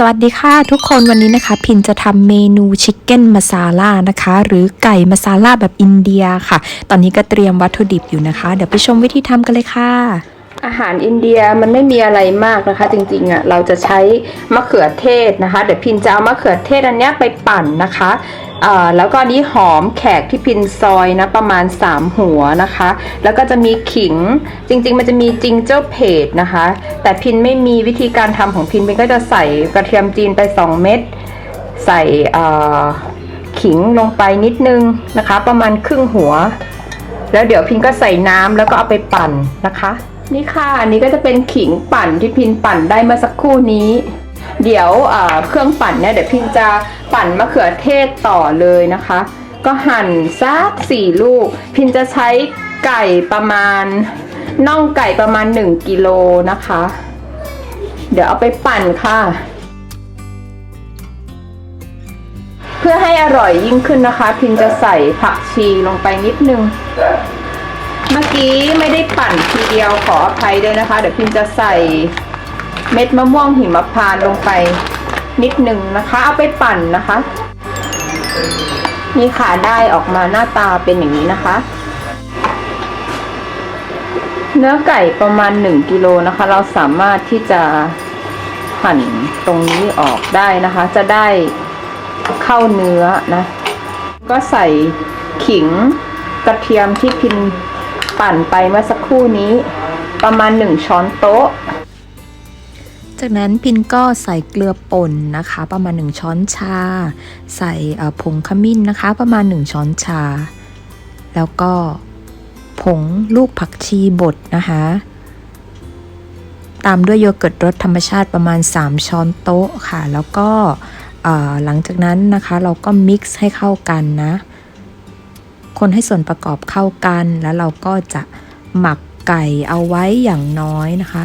สวัสดีค่ะทุกคนวันนี้นะคะ พินจะทำเมนูชิคเก้นมาซาล่านะคะ หรือไก่มาซาล่าแบบอินเดียค่ะ ตอนนี้ก็เตรียมวัตถุดิบอยู่นะคะ เดี๋ยวไปชมวิธีทำกันเลยค่ะ อาหารอินเดียมันไม่มีอะไรมากนะคะ จริงๆอะเราจะใช้มะเขือเทศนะคะ เดี๋ยวพินจะเอามะเขือเทศอันนี้ไปปั่นนะคะ แล้วก็นนี้หอมแขกที่พินซอยนะประมาณ 3 หัวนะคะ แล้วก็จะมีขิงจริง ๆ มันจะมีจิงเจ้าเพจนะคะ แต่พินไม่มีวิธีการทำของพินพินก็จะใส่กระเทียมจีนไป 2 เม็ดใส่ขิงลงไปนิดนึงนะคะ ประมาณครึ่งหัว แล้วเดี๋ยวพินก็ใส่น้ำแล้วก็เอาไปปั่นนะคะ นี่ค่ะอันนี้ก็จะเป็นขิงปั่นที่พินปั่นได้เมื่อสักครู่นี้ เดี๋ยวเครื่องปั่นเนี่ยเดี๋ยวพินจะปั่นมะเขือเทศต่อเลยนะคะ ก็หั่นสักสี่ลูก พินจะใช้ไก่ประมาณน่องไก่ประมาณ 1กิโลนะคะ เดี๋ยวเอาไปปั่นค่ะ เพื่อให้อร่อยยิ่งขึ้นนะคะ พินจะใส่ผักชีลงไปนิดนึง เมื่อกี้ไม่ได้ปั่นทีเดียวขออภัยด้วยนะคะ เดี๋ยวพิมจะใส่ เม็ดมะม่วงหิมพานต์ลงไปนิดหนึ่งนะคะ เอาไปปั่นนะคะ นี่ค่ะได้ออกมาหน้าตาเป็นอย่างนี้นะคะ เนื้อไก่ประมาณ1กิโลนะคะ เราสามารถที่จะหั่นตรงนี้ออกได้นะคะ จะได้เข้าเนื้อนะ ก็ใส่ขิงกระเทียมที่พินปั่นไปเมื่อสักครู่นี้ ประมาณ1ช้อนโต๊ะ จากนั้นพินก็ใส่เกลือป่นนะคะ ประมาณ 1 ช้อนชา ใส่ผงขมิ้นนะคะ ประมาณ 1 ช้อนชา แล้วก็ผงลูกผักชีบดนะคะ ตามด้วยโยเกิร์ตรสธรรมชาติประมาณ 3 ช้อนโต๊ะค่ะ แล้วก็หลังจากนั้นนะคะเราก็มิกซ์ให้เข้ากันนะ คนให้ส่วนประกอบเข้ากันแล้วเราก็จะหมักไก่เอาไว้อย่างน้อยนะคะ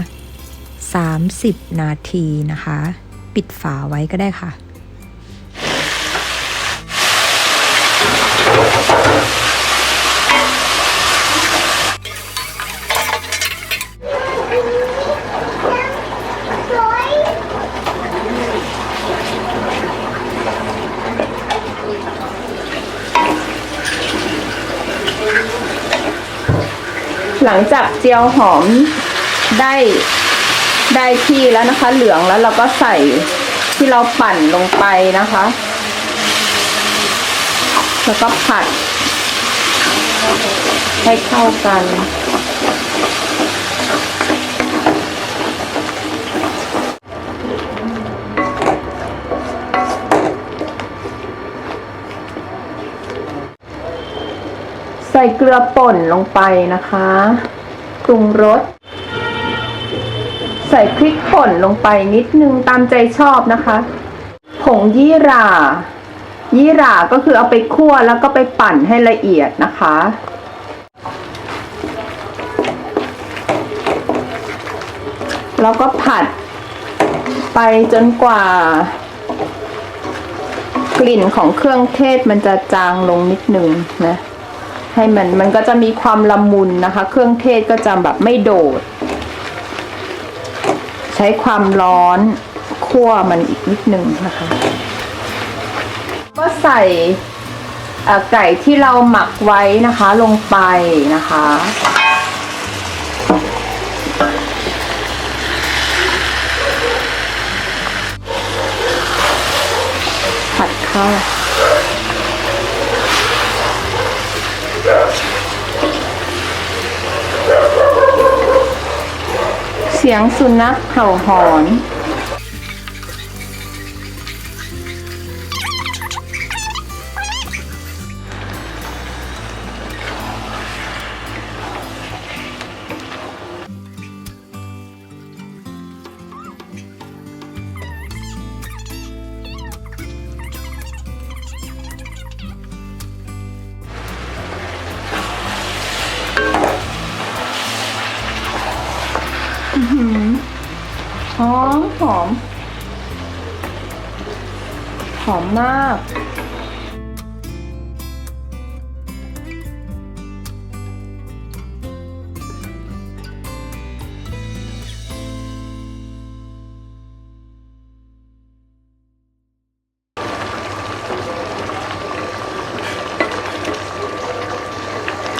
30 นาทีนะคะ ปิดฝาไว้ก็ได้ค่ะ หลังจากเจียวหอมได้ ได้ที่แล้วนะคะ เหลืองแล้วเราก็ใส่ที่เราปั่นลงไปนะคะ แล้วก็ผัด ให้เข้ากันใส่เกลือป่นลงไปนะคะปรุงรส ใส่พริกป่นลงไปนิดนึงตามใจชอบนะคะ ผงยี่หร่า ยี่หร่าก็คือเอาไปคั่วแล้วก็ไปปั่นให้ละเอียดนะคะ แล้วก็ผัดไปจนกว่า กลิ่นของเครื่องเทศมันจะจางลงนิดนึงนะให้มันมันก็จะมีความละมุนนะคะ เครื่องเทศก็จะแบบไม่โดด ใช้ความร้อนคั่วมันอีกนิดนึงนะคะ ก็ใส่ไก่ที่เราหมักไว้นะคะลงไปนะคะ ผัดเข้า เสียงสุนัขเห่าหอน หอมหอม หอมมาก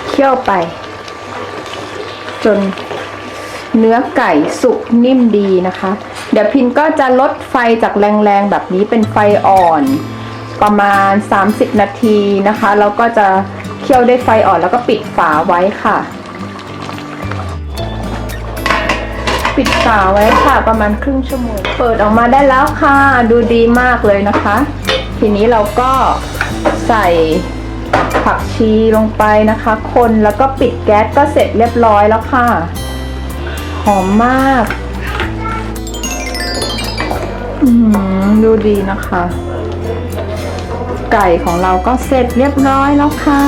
เคี่ยวไป จน เนื้อไก่สุกนิ่มดีนะคะ เดี๋ยวพินก็จะลดไฟจากแรงๆแบบนี้เป็นไฟอ่อน ประมาณ 30 นาทีนะคะแล้วก็จะเคี่ยวด้วยไฟอ่อนแล้วก็ปิดฝาไว้ค่ะ ปิดฝาไว้ค่ะประมาณครึ่งชั่วโมง เปิดออกมาได้แล้วค่ะดูดีมากเลยนะคะ ทีนี้เราก็ใส่ผักชีลงไปนะคะ คนแล้วก็ปิดแก๊สก็เสร็จเรียบร้อยแล้วค่ะ หอมมากอดูดีนะคะ ไก่ของเราก็เสร็จเรียบร้อยแล้วค่ะ